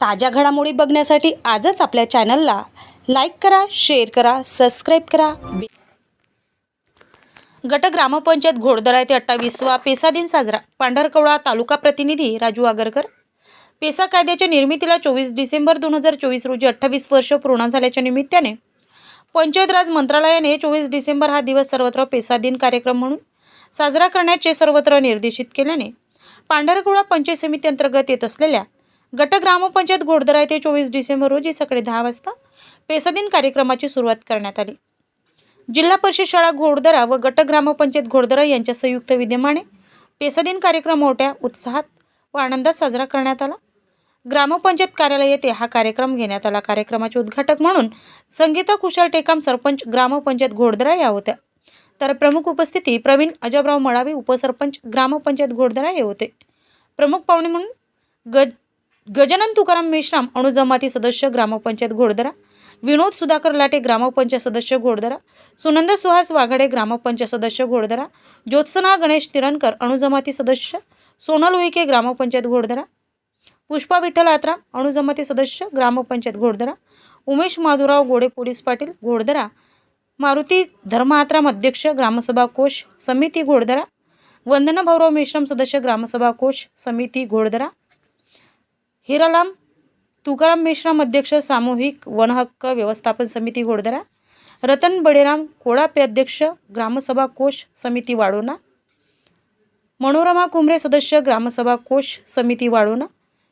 ताज्या घडामोडी बघण्यासाठी आजच आपल्या चॅनलला लाईक करा शेअर करा सबस्क्राईब करा. गट ग्रामपंचायत घोडदरा येथे अठ्ठावीसवा पेसा दिन साजरा. पांढरकवळा तालुका प्रतिनिधी राजू आगरकर. पेसा कायद्याच्या निर्मितीला चोवीस डिसेंबर दोन हजार चोवीस रोजी अठ्ठावीस वर्ष पूर्ण झाल्याच्या निमित्ताने पंचायत राज मंत्रालयाने चोवीस डिसेंबर हा दिवस सर्वत्र पेसा दिन कार्यक्रम म्हणून साजरा करण्याचे सर्वत्र निर्देशित केल्याने पांढरकवडा पंचायत समिती अंतर्गत येत असलेल्या गट ग्रामपंचायत घोडदरा येथे चोवीस डिसेंबर रोजी सकाळी दहा वाजता पेसादिन कार्यक्रमाची सुरुवात करण्यात आली. जिल्हा परिषद शाळा घोडदरा व गट ग्रामपंचायत घोडदरा यांच्या संयुक्त विद्यमाने पेसादिन कार्यक्रम मोठ्या उत्साहात व आनंदात साजरा करण्यात आला. ग्रामपंचायत कार्यालय येथे हा कार्यक्रम घेण्यात आला. कार्यक्रमाचे उद्घाटक म्हणून संगीता कुशाल टेकाम सरपंच ग्रामपंचायत घोडदरा या होत्या. तर प्रमुख उपस्थिती प्रवीण अजबराव मळावी उपसरपंच ग्रामपंचायत घोडदरा हे होते. प्रमुख पाहुणे म्हणून गज गजानन तुकाराम मेश्राम अणुजमाती सदस्य ग्रामपंचायत घोडदरा विनोद सुधाकर लाटे ग्रामपंचायत सदस्य घोडदरा सुनंद सुहास वाघाडे ग्रामपंचायत सदस्य घोडदरा ज्योत्सना गणेश तिरणकर अणुजमाती सदस्य सोनल उईके ग्रामपंचायत घोडदरा पुष्पा विठ्ठल आत्राम अणुजमाती सदस्य ग्रामपंचायत घोडदरा उमेश माधुराव गोडे पोलीस पाटील घोडदरा मारुती धर्म आत्राम अध्यक्ष ग्रामसभा कोश समिती घोडदरा वंदना भाऊराव मेश्राम सदस्य ग्रामसभा कोश समिती घोडदरा हिरालाम तुकाराम मेश्राम अध्यक्ष सामूहिक वनहक्क व्यवस्थापन समिती घोडदरा रतन बडेराम कोळापे अध्यक्ष ग्रामसभा कोष समिती वाढोणा मनोरमा कुंभरे सदस्य ग्रामसभा कोष समिती Wadhona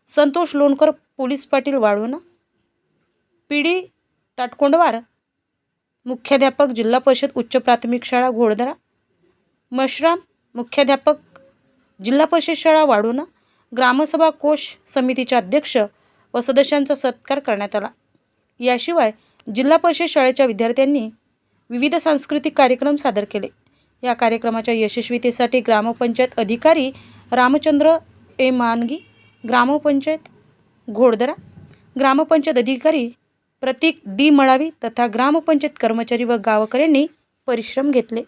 Santosh Lonkar police Patil Wadhona P D Tatkondwar मुख्याध्यापक जिल्हा परिषद उच्च प्राथमिक शाळा घोडदरा मशराम मुख्याध्यापक जिल्हा परिषद शाळा वाढोना ग्रामसभा कोष समितीच्या अध्यक्ष व सदस्यांचा सत्कार करण्यात आला. याशिवाय जिल्हा परिषद शाळेच्या विद्यार्थ्यांनी विविध सांस्कृतिक कार्यक्रम सादर केले. या कार्यक्रमाच्या यशस्वीतेसाठी ग्रामपंचायत अधिकारी रामचंद्र ए. मानगी ग्रामपंचायत घोडदरा ग्रामपंचायत अधिकारी प्रतीक डी. मळावी तथा ग्रामपंचायत कर्मचारी व गावकऱ्यांनी परिश्रम घेतले.